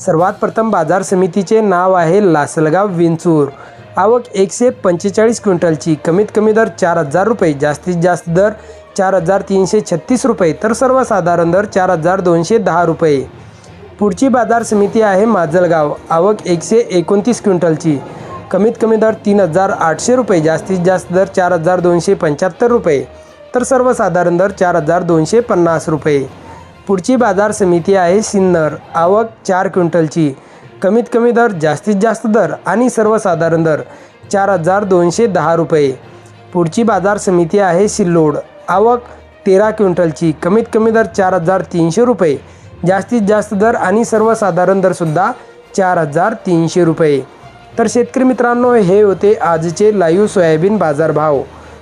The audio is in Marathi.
सर्वात प्रथम बाजार समितीचे नाव आहे लासलगाव विंचूर. आवक एकशे पंचेचाळीस क्विंटलची. कमीत कमी दर चार हजार रुपये जास्तीत जास्त दर चार हजार तीनशे छत्तीस रुपये तर सर्वसाधारण दर चार हजार दोनशे दहा रुपये. पुढची बाजार समिती आहे माजलगाव. आवक एकशे एकोणतीस क्विंटलची. कमीत कमी दर तीन हजार आठशे रुपये जास्तीत जास्त दर चार हजार दोनशे पंच्याहत्तर रुपये तर सर्वसाधारण दर चार हजार दोनशे पन्नास रुपये. पुढची बाजार समिती आहे सिन्नर. आवक चार क्विंटलची. कमीत कमी दर जास्तीत जास्त दर आणि सर्वसाधारण दर चार हजार दोनशे दहा रुपये. पुढची बाजार समिती आहे सिल्लोड. आवक तेरा क्विंटलची. कमीत कमी दर चार हजार तीनशे रुपये. जास्तीत जास्त दर आणि सर्वसाधारण दरसुद्धा चार हजार तीनशे रुपये. तर शेतकरी मित्रांनो हे होते आजचे लाईव्ह सोयाबीन बाजारभाव.